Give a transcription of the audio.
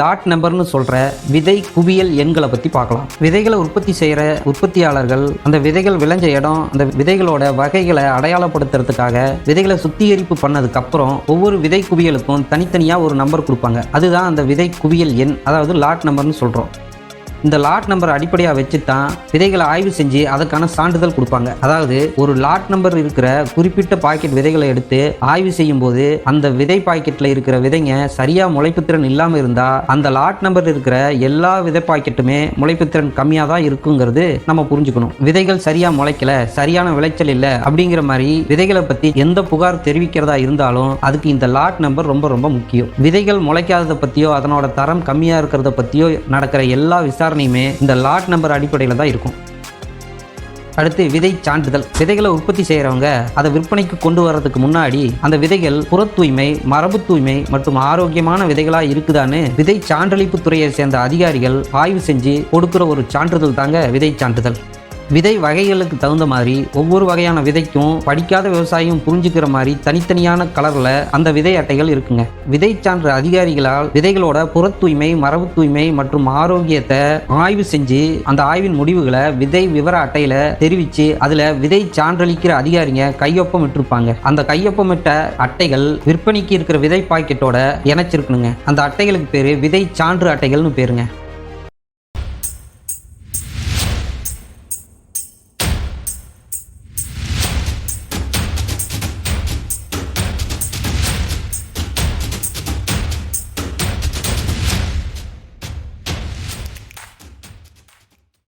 Lot நம்பர்னு சொல்ற விதை குவியல் எண்களை பத்தி பார்க்கலாம். விதைகளை உற்பத்தி செய்யற உற்பத்தியாளர்கள் அந்த விதைகள் விளைஞ்ச இடம் அந்த விதைகளோட வகைகளை அடையாளப்படுத்துறதுக்காக விதைகளை சுத்திகரிப்பு பண்ணதுக்கு அப்புறம் ஒவ்வொரு விதை குவியலுக்கும் தனித்தனியா ஒரு நம்பர் கொடுப்பாங்க. அதுதான் அந்த விதை குவியல் எண் அதாவது லாட் நம்பர்னு சொல்றோம். இந்த லாட் நம்பர் அடிப்படையாக வச்சு தான் விதைகளை ஆய்வு செஞ்சு அதற்கான சான்றிதழ் கொடுப்பாங்க. அதாவது ஒரு லாட் நம்பர் இருக்கிற குறிப்பிட்ட பாக்கெட் விதைகளை எடுத்து ஆய்வு செய்யும் போது அந்த விதை பாக்கெட்டில் இருக்கிற விதைங்க சரியா முளைப்புத்திறன் இல்லாமல் இருந்தா அந்த லாட் நம்பர் இருக்கிற எல்லா விதை பாக்கெட்டுமே முளைப்புத்திறன் கம்மியாக தான் இருக்குங்கிறது நம்ம புரிஞ்சுக்கணும். விதைகள் சரியா முளைக்கல சரியான விளைச்சல் இல்லை அப்படிங்கிற மாதிரி விதைகளை பற்றி எந்த புகார் தெரிவிக்கிறதா இருந்தாலும் அதுக்கு இந்த லாட் நம்பர் ரொம்ப ரொம்ப முக்கியம். விதைகள் முளைக்காததை பற்றியோ அதனோட தரம் கம்மியாக இருக்கிறத பற்றியோ நடக்கிற எல்லா விசாரணையுமே இந்த லாட் நம்பர் அடிப்படையில் தான் இருக்கும். அடுத்து விதை சான்றிதழ். விதைகளை உற்பத்தி செய்கிறவங்க அதை விற்பனைக்கு கொண்டு வர்றதுக்கு முன்னாடி அந்த விதைகள் புற தூய்மை மரபு தூய்மை மற்றும் ஆரோக்கியமான விதைகளாக இருக்குதான்னு விதை சான்றளிப்பு துறையை சேர்ந்த அதிகாரிகள் ஆய்வு செஞ்சு கொடுக்குற ஒரு சான்றிதழ் தாங்க விதை சான்றிதழ். விதை வகைகளுக்கு தகுந்த மாதிரி ஒவ்வொரு வகையான விதைக்கும் படிக்காத விவசாயியும் புரிஞ்சுக்கிற மாதிரி தனித்தனியான கலரில் அந்த விதை அட்டைகள் இருக்குங்க. விதை சான்று அதிகாரிகளால் விதைகளோட புற தூய்மை மரபு தூய்மை மற்றும் ஆரோக்கியத்தை ஆய்வு செஞ்சு அந்த ஆய்வின் முடிவுகளை விதை விவர அட்டையில தெரிவித்து அதில் விதை சான்றளிக்கிற அதிகாரிங்க கையொப்பம் இட்டிருப்பாங்க. அந்த கையொப்பமிட்ட அட்டைகள் விற்பனைக்கு இருக்கிற விதை பாக்கெட்டோட இணைச்சிருக்கணுங்க. அந்த அட்டைகளுக்கு பேர் விதை சான்று அட்டைகள்னு பேருங்க.